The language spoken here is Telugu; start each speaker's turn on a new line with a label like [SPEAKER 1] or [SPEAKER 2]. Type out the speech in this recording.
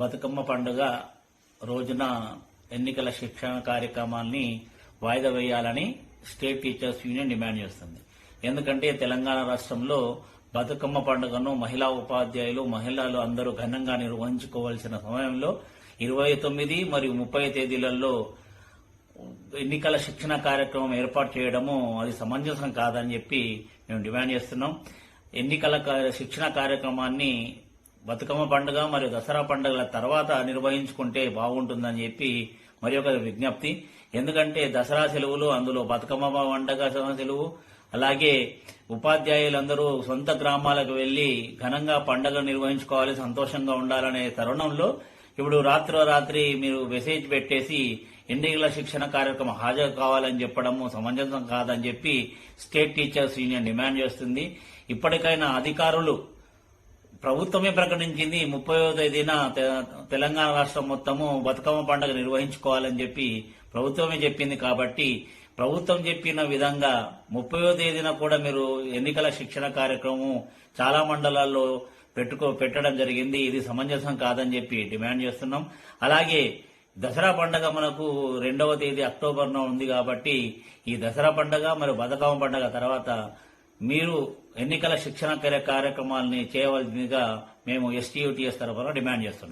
[SPEAKER 1] బతుకమ్మ పండుగ రోజున ఎన్నికల శిక్షణ కార్యక్రమాన్ని వాయిదా వేయాలని స్టేట్ టీచర్స్ యూనియన్ డిమాండ్ చేస్తుంది. ఎందుకంటే తెలంగాణ రాష్ట్రంలో బతుకమ్మ పండుగను మహిళా ఉపాధ్యాయులు మహిళలు అందరూ ఘనంగా నిర్వహించుకోవాల్సిన సమయంలో ఇరవై తొమ్మిది మరియు ముప్పై తేదీలలో ఎన్నికల శిక్షణ కార్యక్రమం ఏర్పాటు చేయడము అది సమంజసం కాదని చెప్పి మేము డిమాండ్ చేస్తున్నాం. ఎన్నికల శిక్షణ కార్యక్రమాన్ని బతుకమ్మ పండుగ మరియు దసరా పండుగల తర్వాత నిర్వహించుకుంటే బాగుంటుందని చెప్పి మరి ఒక విజ్ఞప్తి. ఎందుకంటే దసరా సెలవులు అందులో బతుకమ్మ పండుగ సెలవు అలాగే ఉపాధ్యాయులందరూ సొంత గ్రామాలకు వెళ్ళి ఘనంగా పండుగ నిర్వహించుకోవాలి సంతోషంగా ఉండాలనే తరుణంలో ఇప్పుడు రాత్రో రాత్రి మీరు మెసేజ్ పెట్టేసి ఎన్నికల శిక్షణ కార్యక్రమం హాజరు కావాలని చెప్పడము సమంజసం కాదని చెప్పి స్టేట్ టీచర్స్ యూనియన్ డిమాండ్ చేస్తుంది. ఇప్పటికైనా అధికారులు ప్రభుత్వమే ప్రకటించింది ముప్పయో తేదీన తె- తెలంగాణ రాష్ట్రం మొత్తము బతుకమ్మ పండుగ నిర్వహించుకోవాలని చెప్పి ప్రభుత్వమే చెప్పింది కాబట్టి ప్రభుత్వం చెప్పిన విధంగా ముప్పయో తేదీన కూడా మీరు ఎన్నికల శిక్షణ కార్యక్రమం చాలా మండలాల్లో పెట్టుకో పెట్టడం జరిగింది. ఇది సమంజసం కాదని చెప్పి డిమాండ్ చేస్తున్నాం. అలాగే దసరా పండగ మనకు రెండవ తేదీ అక్టోబర్లో ఉంది కాబట్టి ఈ దసరా పండగ మరియు బతుకమ్మ పండగ తర్వాత మీరు ఎన్నికల శిక్షణ కార్య- కార్యక్రమాల్ని చేయవలసిందిగా మేము ఎస్టీయూటీఎస్ తరఫున డిమాండ్ చేస్తున్నాం.